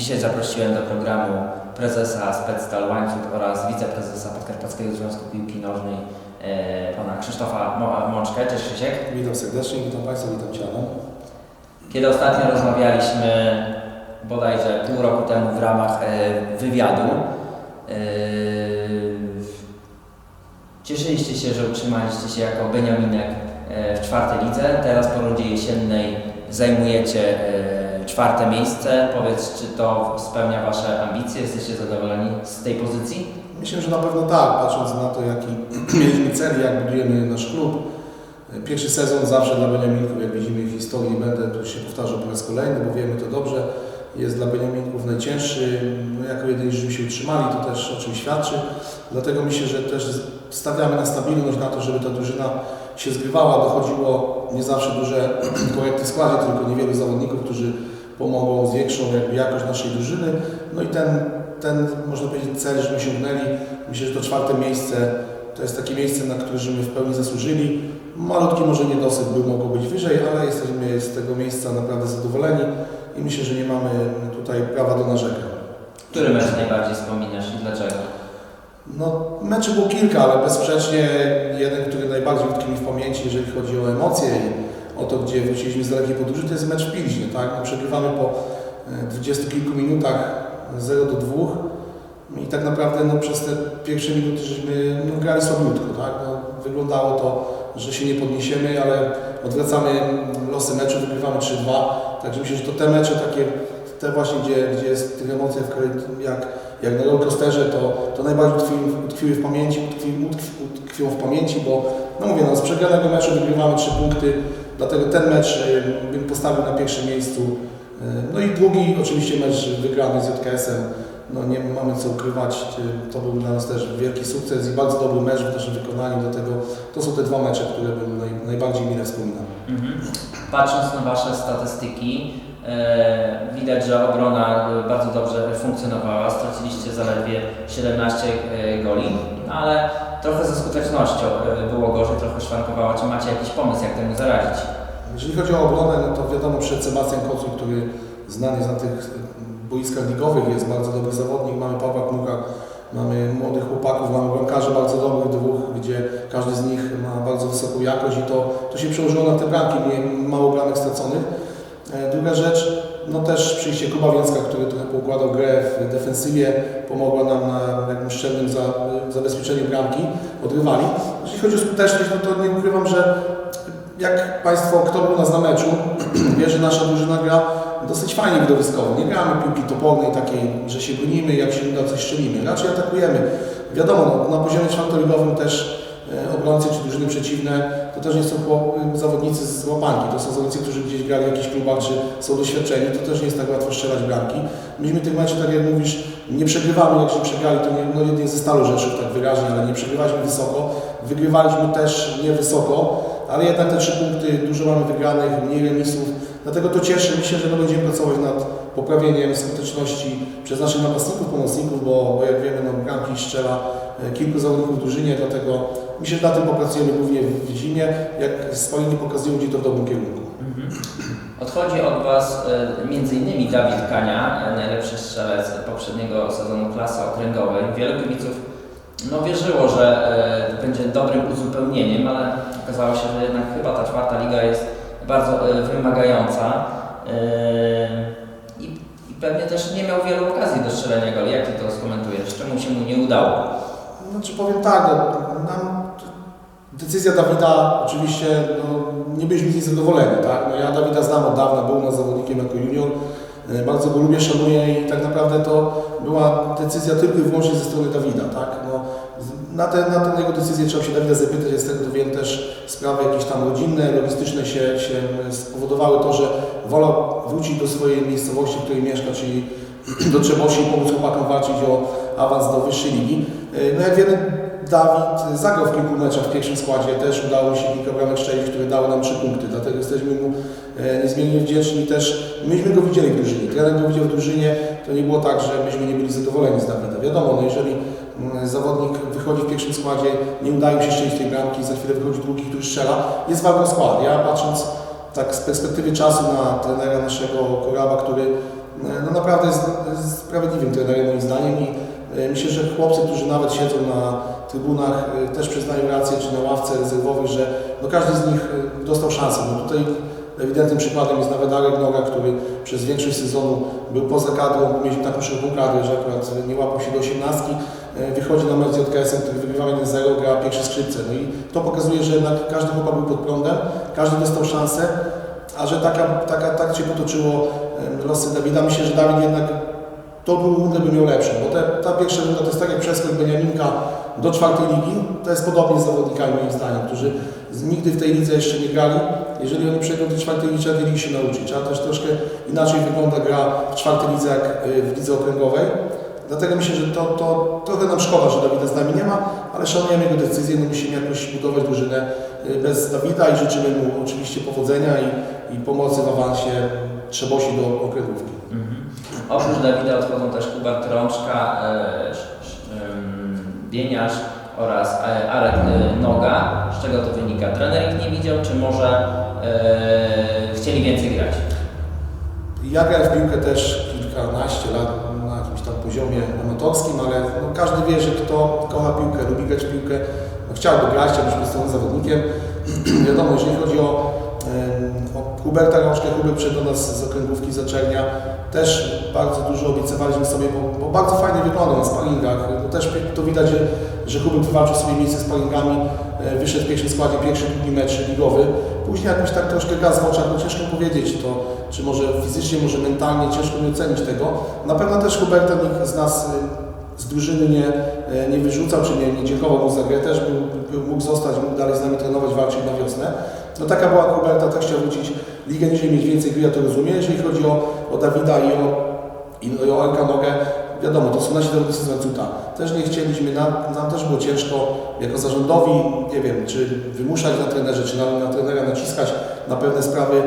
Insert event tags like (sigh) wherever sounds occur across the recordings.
Dzisiaj zaprosiłem do programu prezesa Spectal Łańcut oraz wiceprezesa Podkarpackiego Związku Piłki Nożnej e, pana Krzysztofa Mączkę. Cześć Krzysiek. Witam serdecznie, witam Państwa, witam Cię Adam. Kiedy ostatnio rozmawialiśmy bodajże pół roku temu w ramach e, wywiadu, e, cieszyliście się, że utrzymaliście się jako Beniaminek e, w czwartej lidze. Teraz po rundzie jesiennej zajmujecie e, czwarte miejsce. Powiedz, czy to spełnia Wasze ambicje? Jesteście zadowoleni z tej pozycji? Myślę, że na pewno tak, patrząc na to, jaki (clears throat) mieliśmy cel, jak budujemy nasz klub. Pierwszy sezon zawsze dla Beniaminków, jak widzimy w historii, będę tu się powtarzał po raz kolejny, bo wiemy to dobrze, jest dla Beniaminków najcięższy. No, jako jedyni, żeśmy się utrzymali, to też o czym świadczy. Dlatego myślę, że też stawiamy na stabilność, na to, żeby ta drużyna się zgrywała. Dochodziło nie zawsze duże (clears throat) korekty w składzie, tylko niewielu zawodników, którzy pomogą, zwiększą jakby jakość naszej drużyny. No i ten, ten można powiedzieć, cel, żeśmy osiągnęli. Myślę, że to czwarte miejsce to jest takie miejsce, na które żeśmy w pełni zasłużyli. Malutki może niedosyt był, mogło być wyżej, ale jesteśmy z tego miejsca naprawdę zadowoleni i myślę, że nie mamy tutaj prawa do narzekań. Który mecz najbardziej wspominasz i dlaczego? No, meczy było kilka, ale bezsprzecznie jeden, który najbardziej utkwił mi w pamięci, jeżeli chodzi o emocje o to, gdzie wróciliśmy z dalekiej podróży, to jest mecz w Pilźnie, tak? No, przegrywamy po e, dwudziestu kilku minutach 0 do 2 i tak naprawdę no, przez te pierwsze minuty żeśmy no, grali słabiutko, tak? No, wyglądało to, że się nie podniesiemy, ale odwracamy losy meczu, wygrywamy 3-2, także myślę, że to te mecze takie, te właśnie, gdzie, gdzie jest tych emocji w jak jak na rollercoasterze, to, to najbardziej utkwiły, utkwiły w pamięci, utkwi, utkwi, utkwiło w pamięci, bo no mówię, no, z przegranego meczu wygrywamy trzy punkty, dlatego ten mecz y, bym postawił na pierwszym miejscu. Y, No i drugi oczywiście mecz wygrany z JKS-em, no nie mamy co ukrywać, y, to był dla nas też wielki sukces i bardzo dobry mecz w naszym wykonaniu, dlatego to są te dwa mecze, które bym naj, najbardziej mile wspominał. Mhm. Patrząc na Wasze statystyki, widać, że obrona bardzo dobrze funkcjonowała. Straciliście zaledwie 17 e, goli, no ale trochę ze skutecznością e, było gorzej, trochę szwankowało. Czy macie jakiś pomysł, jak temu zaradzić? Jeżeli chodzi o obronę, no to wiadomo, przed Sebastian Kocu, który znany jest na tych boiskach ligowych, jest bardzo dobry zawodnik. Mamy Pawła Kmucha, mamy młodych chłopaków, mamy bramkarzy bardzo dobrych dwóch, gdzie każdy z nich ma bardzo wysoką jakość i to, to się przełożyło na te bramki, nie, mało bramek straconych. E, Druga rzecz, no też przyjście Kuba Więcka, który trochę poukładał grę w defensywie, pomogła nam na jakimś szczelnym za, zabezpieczeniu bramki, odrywali. Jeżeli chodzi o skuteczność, no to nie ukrywam, że jak Państwo, kto był nas na meczu, (clears throat) wie, że nasza drużyna gra dosyć fajnie widowiskowo. Nie gramy piłki topornej takiej, że się bronimy, jak się uda coś strzelimy. Raczej atakujemy. Wiadomo, no, na poziomie czwartoligowym też obrońcy czy drużyny przeciwne to też nie są zawodnicy z łapanki. To są zawodnicy, którzy gdzieś grali w jakichś klubach, czy są doświadczeni. To też nie jest tak łatwo strzelać bramki. Myśmy tych meczów, tak jak mówisz, nie przegrywamy. Jak się przegrali, to nie, no jedynie ze Stalu Rzeszów tak wyraźnie, ale nie przegrywaliśmy wysoko. Wygrywaliśmy też niewysoko, ale jednak te trzy punkty, dużo mamy wygranych, mniej remisów. Dlatego to cieszy. Myślę, że no będziemy pracować nad poprawieniem skuteczności przez naszych napastników, pomocników, bo, bo jak wiemy, no, bramki strzela e, kilku zawodników w drużynie, dlatego myślę, że na tym popracujemy głównie w zimie. Jak spalingi pokazują, gdzie to w dobrym kierunku. Odchodzi od Was e, m.in. Dawid Kania, e, najlepszy strzelec poprzedniego sezonu klasy okręgowej. Wielu kibiców no, wierzyło, że e, będzie dobrym uzupełnieniem, ale okazało się, że jednak chyba ta czwarta liga jest bardzo wymagająca i, i pewnie też nie miał wielu okazji do strzelenia goli. Jak Ty to skomentujesz? Czemu się mu nie udało? Znaczy powiem tak, no, nam decyzja Dawida oczywiście no, nie byliśmy z niej zadowoleni, tak? No, ja Dawida znam od dawna, był nas zawodnikiem jako junior, e, bardzo go lubię, szanuję i tak naprawdę to była decyzja tylko i wyłącznie ze strony Dawida, tak? No, na, na tę jego decyzję trzeba się Dawida zapytać, z tego wiem też sprawy jakieś tam rodzinne, logistyczne się, się spowodowały to, że wolał wrócić do swojej miejscowości, w której mieszka, czyli (clears throat) do Trzebosi i pomóc chłopakom walczyć o awans do wyższej ligi. E, No jak wiemy, Dawid zagrał w kilku meczach w pierwszym składzie, też udało się kilka bramek strzelić, które dały nam trzy punkty, dlatego jesteśmy mu e, niezmiernie wdzięczni. Też myśmy go widzieli w drużynie, trener go widział w drużynie, to nie było tak, że myśmy nie byli zadowoleni z Dawida. Wiadomo, no jeżeli mm, zawodnik wychodzi w pierwszym składzie, nie udaje mu się strzelić tej bramki, za chwilę wychodzi drugi, który strzela, jest walka skład. Ja patrząc tak z perspektywy czasu na trenera naszego Koraba, który e, no naprawdę jest, sprawiedliwym trenerem moim zdaniem i myślę, że chłopcy, którzy nawet siedzą na trybunach e, też przyznają rację, czy na ławce rezerwowych, że no każdy z nich e, dostał szansę. No tutaj ewidentnym przykładem jest nawet Arek Noga, który przez większość sezonu był poza kadrą, mieliśmy taką szeroką kadrę, że akurat nie łapał się do osiemnastki, e, wychodzi na mecz z JKS-em, który wygrywa 1-0, gra pierwsze skrzypce. No i to pokazuje, że jednak każdy chłopak był pod prądem, każdy dostał szansę, a że taka, taka, tak się potoczyło losy Dawida, myślę, że Dawid jednak to był rundę by miał lepszą, bo te, ta pierwsza runda to jest tak jak przeskok Beniaminka do czwartej ligi, to jest podobnie z zawodnikami moim zdaniem, którzy nigdy w tej lidze jeszcze nie grali. Jeżeli oni przejdą do czwartej ligi, trzeba tej ligi się nauczyć. Trzeba też troszkę inaczej wygląda gra w czwartej lidze jak y, w lidze okręgowej. Dlatego myślę, że to, to trochę nam szkoda, że Dawida z nami nie ma, ale szanujemy jego decyzję, no musimy jakoś budować drużynę y, bez Dawida i życzymy mu oczywiście powodzenia i, i pomocy w awansie Trzebosi do okręgówki. Mhm. Oprócz Dawida odchodzą też Hubert Rączka, e, Bieniasz oraz e, Arek e, Noga. Z czego to wynika? Trener ich nie widział, czy może e, chcieli więcej grać? Ja grałem w piłkę też kilkanaście lat na jakimś tam poziomie amatorskim, ale no, każdy wie, że kto kocha piłkę, lubi grać w piłkę, no, chciałby grać, chciałby być stałym zawodnikiem. (clears throat) Wiadomo, jeżeli chodzi o, o Huberta Rączkę, Hubert przyszedł do nas z okręgówki Zaczernia, też bardzo dużo obiecywaliśmy sobie, bo, bo bardzo fajnie wygląda na sparingach. No, też to widać, że, że Hubert wywalczył sobie miejsce z sparingami, e, wyszedł w pierwszym składzie, pierwszy, drugi mecz ligowy. Później jakoś tak troszkę gaz w oczach, no ciężko powiedzieć to, czy może fizycznie, może mentalnie, ciężko mi ocenić tego. Na pewno też Huberta z nas z drużyny nie, y, nie wyrzucał, czy nie, nie dziękował mu za grę, też był, był, mógł zostać, mógł dalej z nami trenować, walczyć na wiosnę. No taka była Huberta, też chciał wrócić ligę niżej, mieć więcej gry, ja to rozumiem. Jeżeli chodzi o, o Dawida i o, i, o Arka Nogę, wiadomo, to są nasi zawodnicy z Łańcuta. Też nie chcieliśmy, nam, nam też było ciężko jako zarządowi, nie wiem, czy wymuszać na trenerze, czy na, na trenera naciskać na pewne sprawy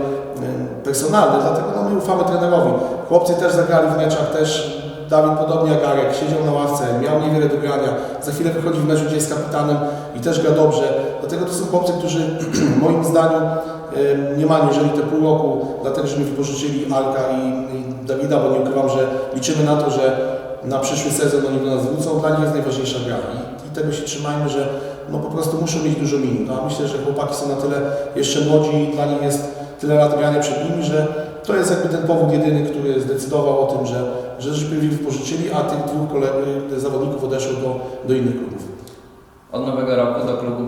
personalne, dlatego no, my ufamy trenerowi. Chłopcy też zagrali w meczach, też Dawid podobnie jak Arek, siedział na ławce, miał niewiele do grania, za chwilę wychodzi w meczu, gdzie jest kapitanem i też gra dobrze. Dlatego to są chłopcy, którzy (clears throat) moim zdaniem em, nie mają, jeżeli te pół roku, dlatego żeśmy wypożyczyli Alka i, i Dawida, bo nie ukrywam, że liczymy na to, że na przyszły sezon oni do nas wrócą, dla nich jest najważniejsza gra. I, i tego się trzymajmy, że no po prostu muszą mieć dużo minut. A myślę, że chłopaki są na tyle jeszcze młodzi i dla nich jest tyle lat grania przed nimi, że to jest jakby ten powód jedyny, który zdecydował o tym, że, że żeśmy ich wypożyczyli, a tych dwóch kolegów, zawodników odeszło do, do innych klubów. Od nowego roku do klubu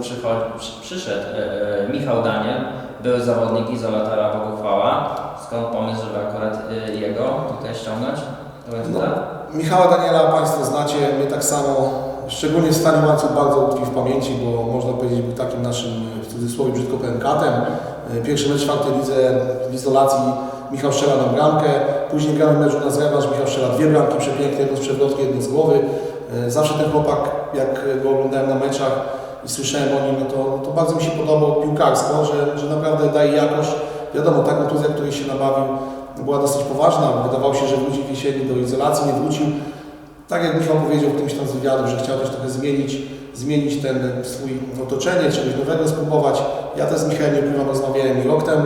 przyszedł e, e, Michał Daniel, były zawodnik izolatora Boguchwała. Skąd pomysł, żeby akurat e, jego tutaj ściągnąć? Do Łańcuta? Michała Daniela Państwo znacie, my tak samo, szczególnie w stanie łańcuch bardzo utkwi w pamięci, bo można powiedzieć był takim naszym, w cudzysłowie brzydko powiem, katem. E, Pierwszy mecz w lidze w izolacji Michał strzela nam bramkę, później gramy mecz u nas rewanż, Michał strzela dwie bramki przepiękne, jedną z przewrotki, jedną z głowy. E, Zawsze ten chłopak, jak go oglądałem na meczach i słyszałem o nim, no to, no to bardzo mi się podobał piłkarsko, że, że naprawdę daje jakość. Wiadomo, ta kontuzja, której się nabawił, była dosyć poważna. Wydawało się, że wróci w jesieni do izolacji, nie wrócił. Tak jak Michał powiedział w którymś tam z że chciał też trochę zmienić, zmienić ten swój otoczenie, czegoś nowego spróbować. Ja też z Michałem nie ukrywam, rozmawiałem rok temu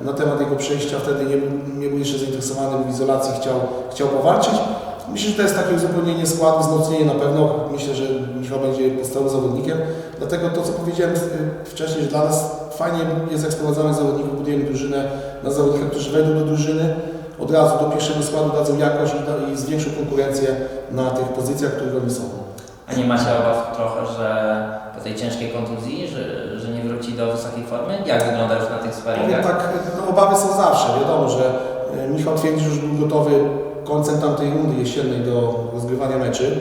na temat jego przejścia, wtedy nie, nie był jeszcze zainteresowany w izolacji, chciał, chciał powalczyć. Myślę, że to jest takie uzupełnienie składu, wzmocnienie na pewno. Myślę, że Michał będzie podstawowym zawodnikiem. Dlatego to, co powiedziałem y, wcześniej, że dla nas fajnie jest, sprowadzamy zawodników, budujemy drużynę na zawodnikach, którzy wejdą do drużyny, od razu do pierwszego składu dadzą jakość i, i zwiększą konkurencję na tych pozycjach, które oni są. A nie macie obaw trochę, że po tej ciężkiej kontuzji, że, że nie wróci do wysokiej formy? Jak wygląda już na tych Powiem sparingach? tak, no, obawy są zawsze. Wiadomo, że e, Michał twierdzi, że już był gotowy końcem tamtej rundy jesiennej do rozgrywania meczy.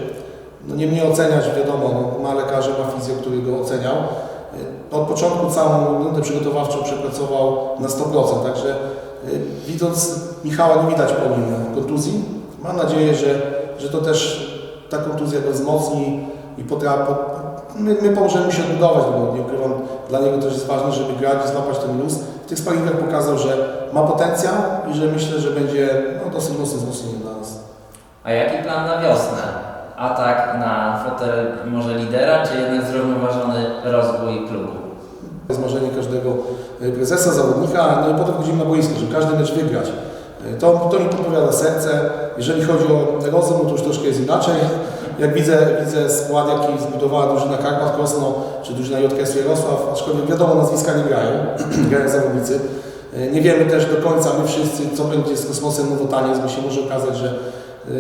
No nie mnie oceniać, wiadomo, no, ma lekarza, ma fizjo, który go oceniał. E, Od początku całą rundę przygotowawczą przepracował na 100%, także e, widząc Michała nie widać po nim kontuzji. Mam nadzieję, że, że to też ta kontuzja go wzmocni i potrafi, my, my pomożemy się odbudować, bo nie ukrywam, dla niego też jest ważne, żeby grać i złapać ten luz. W tych sparingach pokazał, że ma potencjał i że myślę, że będzie no, dosyć mocnym wzmocnieniem dla nas. A jaki plan na wiosnę? Atak na fotel może lidera, czy jednak zrównoważony rozwój klubu? To jest marzenie każdego e, prezesa, zawodnika, no i potem chodzimy na boisko, żeby każdy mecz wygrać. To, to mi podpowiada serce. Jeżeli chodzi o rozum, no to już troszkę jest inaczej. Jak widzę, widzę skład, jaki zbudowała drużyna Karpat Krosno, czy drużyna JKS Jarosław, aczkolwiek wiadomo, nazwiska nie grają, (clears throat) grają zawodnicy. E, Nie wiemy też do końca my wszyscy, co będzie z kosmosem Nowotaniec, bo się może okazać, że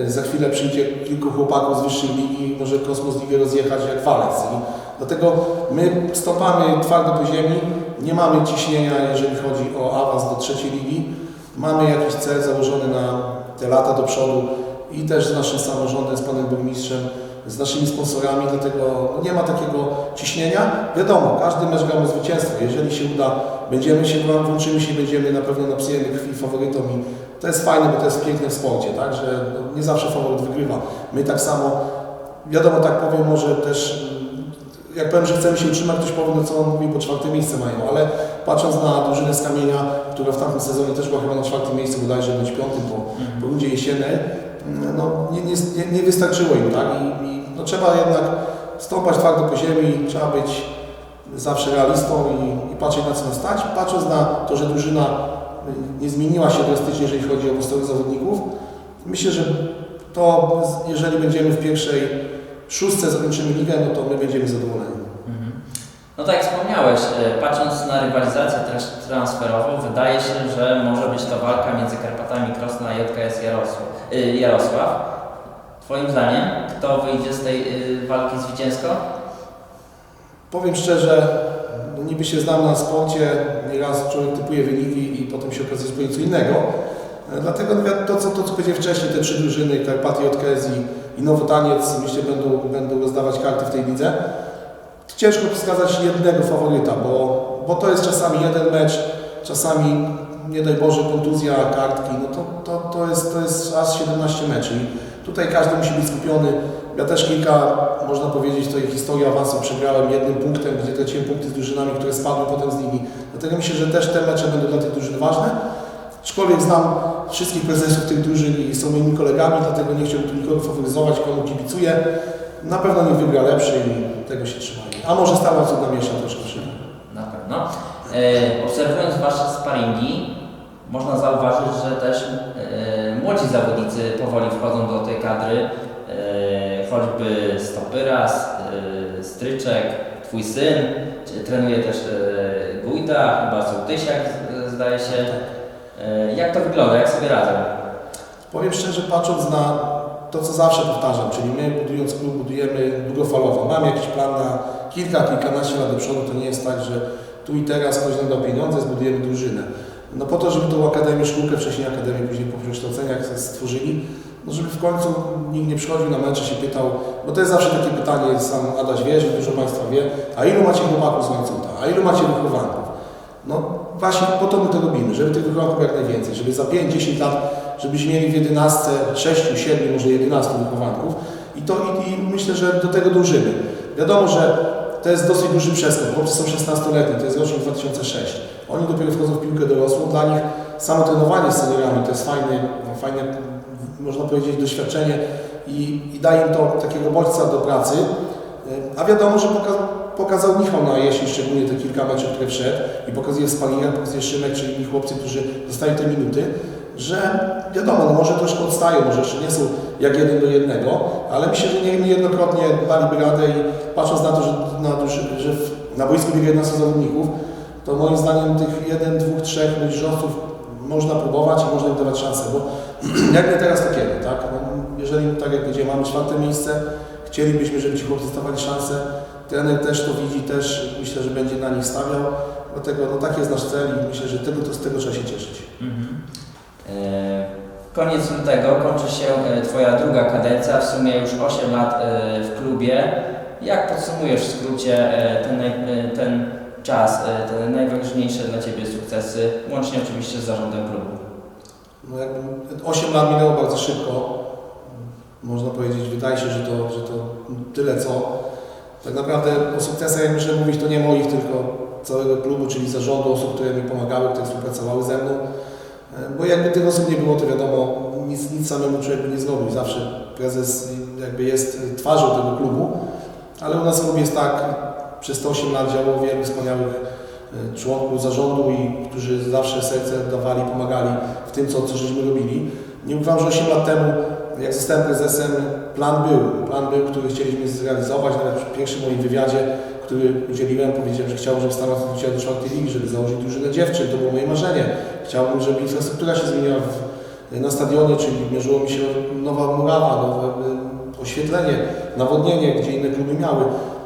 e, za chwilę przyjdzie kilku chłopaków z wyższej ligi i może Kosmos Ligę rozjechać jak walec. I dlatego my stopamy twardo po ziemi, nie mamy ciśnienia, jeżeli chodzi o awans do trzeciej ligi. Mamy jakiś cel założony na te lata do przodu i też z naszym samorządem, z panem burmistrzem, z naszymi sponsorami, dlatego nie ma takiego ciśnienia. Wiadomo, każdy mecz gramy zwycięstwo. Jeżeli się uda, będziemy się, włączymy się, będziemy na pewno napisujemy krwi faworytom to jest fajne, bo to jest piękne w sporcie, tak, że no, nie zawsze faworyt wygrywa. My tak samo, wiadomo, tak powiem, może też jak powiem, że chcemy się utrzymać, ktoś powie, no co on mówi, bo czwarte miejsce mają, ale patrząc na drużynę z kamienia, która w tamtym sezonie też była chyba na czwartym miejscu, bodajże bądź piątym po, po rundzie jesiennej, no nie, nie, nie- wystarczyło im, tak? I, i no, trzeba jednak stąpać twardo po ziemi, trzeba być zawsze realistą i, i patrzeć na co nas stać. Patrząc na to, że drużyna y, nie zmieniła się drastycznie, jeżeli chodzi o postawy zawodników, myślę, że to jeżeli będziemy w pierwszej szóstce zakończymy ligę, no to my będziemy zadowoleni. No tak jak wspomniałeś, e, patrząc na rywalizację transferową, wydaje się, że może być to walka między Karpatami Krosna a JKS Jarosław. y, Jarosław. Twoim zdaniem, kto wyjdzie z tej y, walki zwycięsko? Powiem szczerze, niby się znam na sporcie, nieraz człowiek typuje wyniki i potem się okazuje zupełnie co innego. E, Dlatego to, co, to, co powiedziałem wcześniej, te trzy drużyny, Karpaty, JKS i, i Nowotaniec, myślę, będą, będą rozdawać karty w tej lidze. Ciężko wskazać jednego faworyta, bo, bo to jest czasami jeden mecz, czasami, nie daj Boże, kontuzja, kartki, no to, to, to, jest, to jest aż 17 meczy. I tutaj każdy musi być skupiony. Ja też kilka, można powiedzieć, tej historii awansu przegrałem jednym punktem, gdzie traciłem punkty z drużynami, które spadły potem z ligi. Dlatego myślę, że też te mecze będą dla tych drużyn ważne. Aczkolwiek znam wszystkich prezesów tych drużyn i są moimi kolegami, dlatego nie chciałbym tu nikogo faworyzować, komu kibicuję. Na pewno nie wygra lepszy i tego się trzymajmy. A może Star Wars namiesza troszkę szybko. Na pewno. E, obserwując Wasze sparingi, można zauważyć, że też e, młodzi zawodnicy powoli wchodzą do tej kadry. E, choćby Stopyras, e, Stryczek, Twój syn, trenuje też e, Gujda, chyba Sołtysiak e, zdaje się. E, jak to wygląda, jak sobie radzą? Powiem szczerze, patrząc na to, co zawsze powtarzam, czyli my budując klub, budujemy długofalowo. Mamy jakiś plan na kilka, kilkanaście lat do przodu. To nie jest tak, że tu i teraz ktoś nam da pieniądze, zbudujemy drużynę. No po to, żeby tą akademię, szkółkę, wcześniej akademię, później po przekształceniach stworzyli, no żeby w końcu nikt nie przychodził na mecze, się pytał, bo to jest zawsze takie pytanie, sam Adaś wie, że dużo Państwa wie, a ilu macie chłopaków z łańcucha, a ilu macie wychowanków? No właśnie po to my to robimy, żeby tych wychowanków jak najwięcej, żeby za 5-10 lat, żebyśmy mieli w 11, 6, 7, może 11 wychowanków i to i, i myślę, że do tego dążymy. Wiadomo, że to jest dosyć duży przeskok, chłopcy są 16-letni, to jest rocznik 2006. Oni dopiero wchodzą w piłkę dorosłą, dla nich samo trenowanie z seniorami to jest fajne, fajne można powiedzieć, doświadczenie i, i daje im to takiego bodźca do pracy. A wiadomo, że poka pokazał Michał na jesień, szczególnie te kilka meczów, które wszedł i pokazuje w sparingach, pokazuje Szymek, czy inni chłopcy, którzy dostają te minuty, że wiadomo, no może troszkę odstają, może jeszcze nie są jak jeden do jednego, ale myślę, że nie- niejednokrotnie daliby radę i patrząc na to, że na, że w, na boisku biega 11 zawodników, to moim zdaniem tych jeden, dwóch, trzech młodzieżowców można próbować i można im dawać szansę, bo (clears throat) jak nie teraz, to kiedy, tak? No, jeżeli tak jak będzie, mamy czwarte miejsce, chcielibyśmy, żeby ci chłopcy dostawali szansę, trener też to widzi, też myślę, że będzie na nich stawiał, dlatego no, taki jest nasz cel i myślę, że tego, to z tego trzeba się cieszyć. Mhm. E, Koniec lutego kończy się e, Twoja druga kadencja, w sumie już 8 lat e, w klubie. Jak podsumujesz w skrócie ten, ten czas, te najważniejsze dla Ciebie sukcesy, łącznie oczywiście z zarządem klubu? No jakby 8 lat minęło bardzo szybko. Można powiedzieć, wydaje się, że to, że to tyle co. Tak naprawdę o sukcesach, jak muszę mówić, to nie moich, tylko całego klubu, czyli zarządu, osób, które mi pomagały, które współpracowały ze mną. Bo jakby tych osób nie było, to wiadomo, nic, nic samemu człowiek by nie zrobił. Zawsze prezes jakby jest twarzą tego klubu, ale u nas w klubie jest tak, przez te 8 lat działało wielu wspaniałych e, członków zarządu i którzy zawsze serce dawali, pomagali w tym, co, co żeśmy robili. Nie ukrywam, że 8 lat temu, jak zostałem prezesem, plan był. Plan był, który chcieliśmy zrealizować. Nawet przy pierwszym moim wywiadzie, który udzieliłem, powiedziałem, że chciałbym, żeby Stan wróciła do czwartej ligi, żeby założyć drużynę dziewczyn. To było moje marzenie. Chciałbym, żeby infrastruktura się zmieniła w, na stadionie, czyli mierzyło mi się nowa murawa, nowe y, oświetlenie, nawodnienie, gdzie inne kluby miały.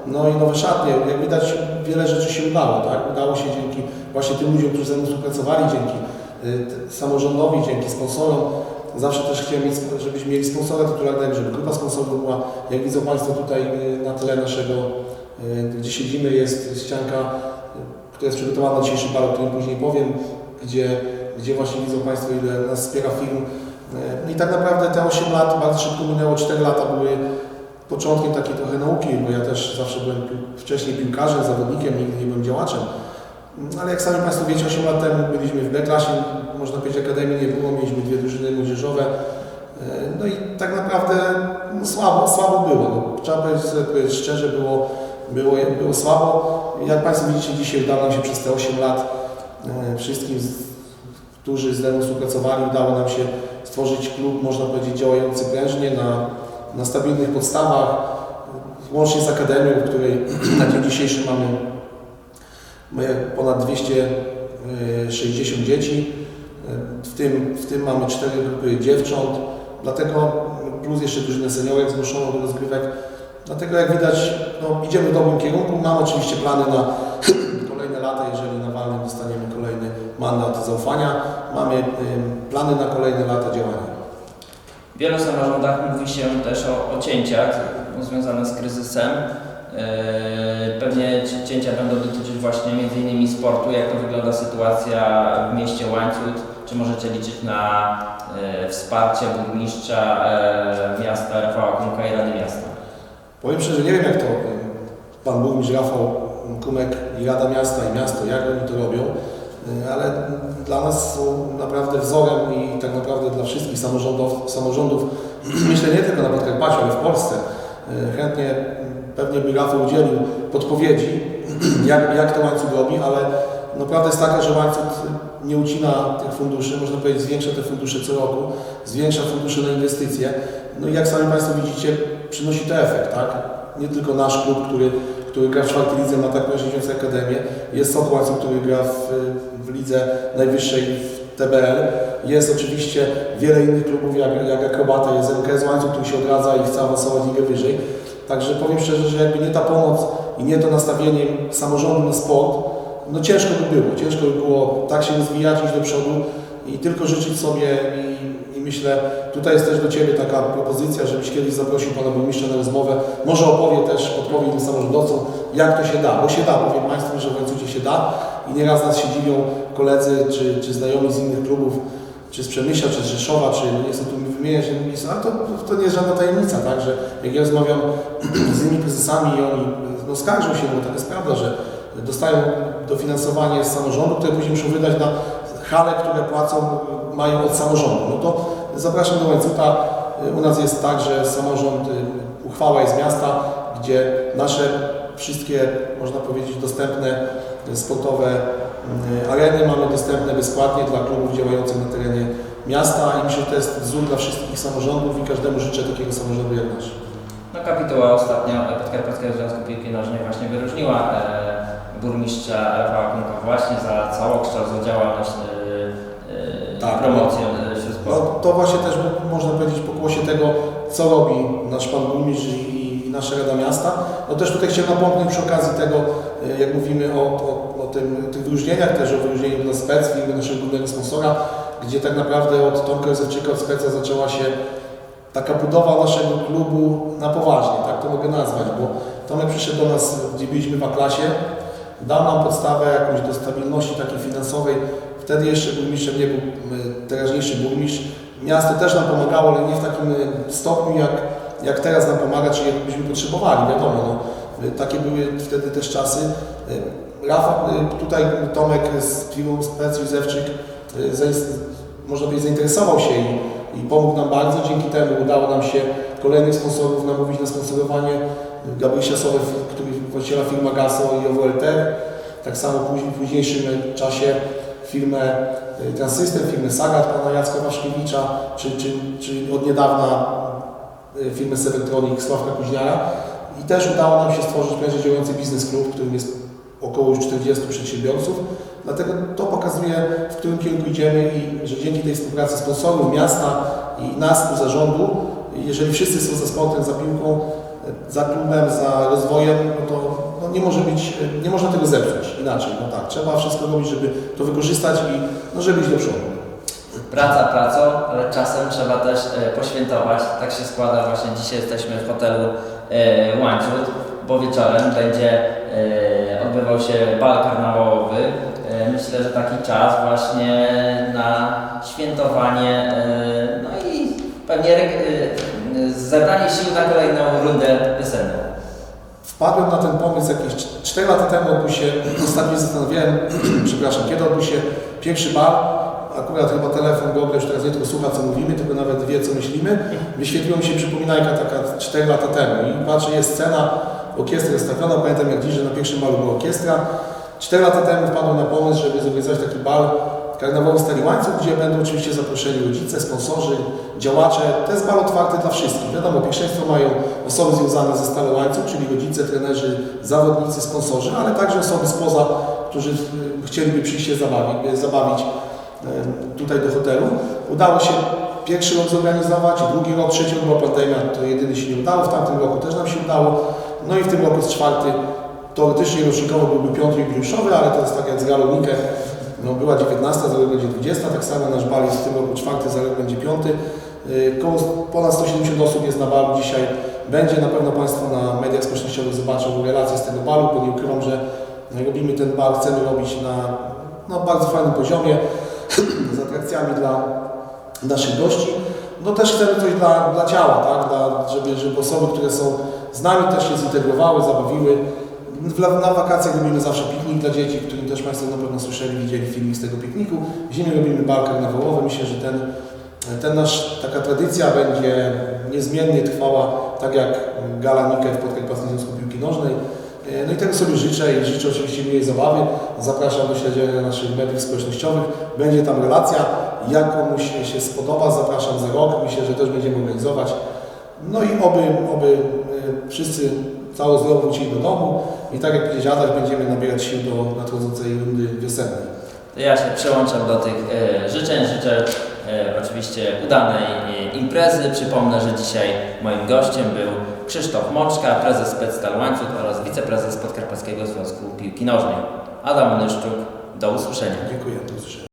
No i nowe szatnie. Jak widać, wiele rzeczy się udało. Tak? Udało się dzięki właśnie tym ludziom, którzy ze mną współpracowali, dzięki y, samorządowi, dzięki sponsorom. Zawsze też chciałem, mieć, żebyśmy mieli sponsora tytularnego, żeby grupa sponsorów była. Jak widzą Państwo tutaj y, na tle naszego, gdzie siedzimy, jest ścianka, która jest przygotowana na dzisiejszy bal, o którym później powiem, gdzie, gdzie właśnie widzą Państwo, ile nas wspiera film. Y, I tak naprawdę te 8 lat bardzo szybko minęło, 4 lata były początkiem takiej trochę nauki, bo ja też zawsze byłem wcześniej piłkarzem, zawodnikiem, nigdy nie byłem działaczem. Ale jak sami Państwo wiecie, 8 lat temu byliśmy w B-klasie, można powiedzieć Akademii nie było, mieliśmy dwie drużyny młodzieżowe. E, No i tak naprawdę no, słabo, słabo było. No, trzeba powiedzieć, sobie powiedzieć szczerze, było, było, było słabo. Jak Państwo widzicie, dzisiaj udało nam się przez te 8 lat e, wszystkim, którzy z nami współpracowali, udało nam się stworzyć klub, można powiedzieć, działający prężnie na, na stabilnych podstawach, łącznie z Akademią, w której (clears throat) na dzień dzisiejszy mamy My ponad 260 dzieci, w tym, w tym mamy 4 grupy dziewcząt, dlatego plus jeszcze drużynę seniorek zgłoszoną do rozgrywek. Dlatego jak widać, no, idziemy w dobrym kierunku. Mamy oczywiście plany na (clears throat) kolejne lata, jeżeli na walnym dostaniemy kolejny mandat zaufania. Mamy ym, plany na kolejne lata działania. W wielu samorządach mówi się też o, o cięciach no, związanych z kryzysem. Yy, Pewnie ci- cięcia będą dotyczyć właśnie m.in. sportu. Jak to wygląda sytuacja w mieście Łańcut? Czy możecie liczyć na yy, wsparcie burmistrza yy, miasta Rafała Kumka i Rady Miasta? Powiem szczerze, nie wiem jak to y, Pan Burmistrz Rafał Kumek i Rada Miasta i Miasto, jak oni to robią, y, ale dla nas są naprawdę wzorem i tak naprawdę dla wszystkich samorządów, samorządów (clears throat) myślę nie tylko na Podkarpaciu, ale w Polsce. Y, Chętnie pewnie by Rafał udzielił podpowiedzi, (clears throat) jak, jak to łańcuch robi, ale no prawda jest taka, że łańcuch nie ucina tych funduszy, można powiedzieć zwiększa te fundusze co roku, zwiększa fundusze na inwestycje. No i jak sami Państwo widzicie, przynosi to efekt, tak? Nie tylko nasz klub, który, który gra w czwartej lidze, ma tak prężniejącą akademię. Jest Sokół Łańcuch, który gra w, w lidze najwyższej w TBL. Jest oczywiście wiele innych klubów, jak, jak Akrobata, jest MKS Łańcuch, który się odradza i chce awansować ligę wyżej. Także powiem szczerze, że jakby nie ta pomoc i nie to nastawienie samorządu na sport, no ciężko by było. Ciężko by było tak się rozwijać, iść do przodu i tylko życzyć sobie myślę, tutaj jest też do Ciebie taka propozycja, żebyś kiedyś zaprosił Pana Burmistrza na rozmowę. Może opowie też, podpowie tym samorządowcom, jak to się da, bo się da, powiem Państwu, że w Łańcucie się da i nieraz nas się dziwią koledzy czy, czy znajomi z innych klubów, czy z Przemyśla, czy z Rzeszowa, czy no nie chcę tu wymieniać miejsc, ale to, to nie jest żadna tajemnica, tak, że jak ja rozmawiam (clears throat) z innymi prezesami i oni no, skarżą się, bo tak jest prawda, że dostają dofinansowanie z samorządu, które później muszą wydać na hale, które płacą, mają od samorządu. No to zapraszam do łańcucha. U nas jest tak, że samorząd, y, uchwała jest miasta, gdzie nasze wszystkie, można powiedzieć, dostępne y, sportowe y, areny mamy dostępne bezpłatnie dla klubów działających na terenie miasta i myślę, że to jest wzór dla wszystkich samorządów i każdemu życzę takiego samorządu jak nasz. No kapituła ostatnio Podkarpackiego Związku Piłki Nożnej właśnie wyróżniła e, burmistrza Rafała właśnie za całokształt, działalność e, Tak. promocję e, sportu. No, to właśnie też można powiedzieć pokłosie tego, co robi nasz Pan Burmistrz i, i nasza Rada Miasta. No też tutaj chciałem napomknąć przy okazji tego, y, jak mówimy o, o, o tym, tych wyróżnieniach, też o wyróżnieniu dla Spec, firmy naszego głównego sponsora, gdzie tak naprawdę od Tomka Józefczyka, od Speca zaczęła się taka budowa naszego klubu na poważnie, tak to mogę nazwać, bo Tomek przyszedł do nas, gdzie byliśmy w A-klasie, dał nam podstawę jakąś do stabilności takiej finansowej. Wtedy jeszcze burmistrzem nie był teraźniejszy burmistrz. Miasto też nam pomagało, ale nie w takim y, stopniu, jak, jak teraz nam pomaga, czy jakbyśmy potrzebowali, wiadomo. No, Y, takie były wtedy też czasy. Y, Rafał, tutaj Tomek z firmą Spec Józefczyk można powiedzieć zainteresował się i, i pomógł nam bardzo. Dzięki temu udało nam się kolejnych sponsorów namówić na sponsorowanie. Gabriel Siasowy, który właściciela firma Gaso i OWLT. tak samo w późniejszym czasie firmę y, Transystem, firmę Sagat pana Jacka Waszkiewicza, czy, czy, czy od niedawna y, firmę Severtronic Sławka Kuźniara. I też udało nam się stworzyć prężnie działający biznes klub, w którym jest około już 40 przedsiębiorców. Dlatego to pokazuje, w którym kierunku idziemy i że dzięki tej współpracy sponsorów, miasta i nas, tu zarządu, jeżeli wszyscy są za sportem, za piłką, za klubem, za rozwojem, no to nie może być, nie można tego zepsuć inaczej. No tak, trzeba wszystko robić, żeby to wykorzystać i no, żeby iść do przodu. Praca pracą, ale czasem trzeba też e, poświętować. Tak się składa, właśnie dzisiaj jesteśmy w hotelu e, Łańcut, bo wieczorem będzie e, odbywał się bal karnawałowy. E, myślę, że taki czas właśnie na świętowanie, e, no i pewnie e, zebranie sił na kolejną rundę wiosenną. Wpadłem na ten pomysł jakieś 4 lata temu, odbył się, ostatnio zastanawiałem, (clears throat) przepraszam, kiedy odbył się pierwszy bar. Akurat chyba telefon Google już teraz nie tylko słucha co mówimy, tylko nawet wie co myślimy. Wyświetliła mi się przypominajka taka 4 lata temu i patrzę, jest scena, orkiestra stawiona, pamiętam jak dziś, że na pierwszym balu była orkiestra. 4 lata temu wpadłem na pomysł, żeby zorganizować taki bal karnawałowy Stary Łańcuch, gdzie będą oczywiście zaproszeni rodzice, sponsorzy, działacze. To jest bal otwarty dla wszystkich. Wiadomo, pierwszeństwo mają osoby związane ze Stary Łańcuch, czyli rodzice, trenerzy, zawodnicy, sponsorzy, ale także osoby spoza, którzy y, chcieliby przyjść się zabawić, zabawić y, tutaj do hotelu. Udało się pierwszy rok zorganizować, drugi rok, trzeci rok była pandemia, to jedyny się nie udało, w tamtym roku też nam się udało. No i w tym roku jest czwarty, teoretycznie rocznikowo byłby piąty jubileuszowy, ale to jest tak jak z Galą Nikę, no była 19, za rok będzie 20, tak samo nasz bal jest w tym roku czwarty, za rok będzie piąty. Yy, Koło ponad 170 osób jest na balu dzisiaj. Będzie na pewno Państwo na mediach społecznościowych zobaczą relacje z tego balu, bo nie ukrywam, że robimy ten bal, chcemy robić na no, bardzo fajnym poziomie, (clears throat) z atrakcjami dla naszych gości. No też chcemy coś dla, dla ciała, tak? dla, żeby, żeby osoby, które są z nami też się zintegrowały, zabawiły. Na wakacjach robimy zawsze piknik dla dzieci, którym też Państwo na pewno słyszeli, widzieli filmik z tego pikniku. Zimie robimy bal karnawałowy. Myślę, że ten, ten nasz, taka tradycja będzie niezmiennie trwała, tak jak Gala Nike w Podkarpackim Związku Piłki Nożnej. E, No i tego sobie życzę i życzę oczywiście miłej zabawy. Zapraszam do śledzenia naszych mediów społecznościowych. Będzie tam relacja. Jak komuś się spodoba, zapraszam za rok. Myślę, że też będziemy organizować. No i oby, oby e, wszyscy cało zdrowo wrócili do domu i tak jak powiedział Adaś, będziemy nabierać sił do nadchodzącej rundy wiosennej. To ja się przyłączam do tych e, życzeń. Życzę e, oczywiście udanej e, imprezy. Przypomnę, że dzisiaj moim gościem był Krzysztof Moczka, prezes Spectal Łańcut oraz wiceprezes Podkarpackiego Związku Piłki Nożnej. Adam Nyszczuk, do usłyszenia. Dziękuję. Do usłyszenia.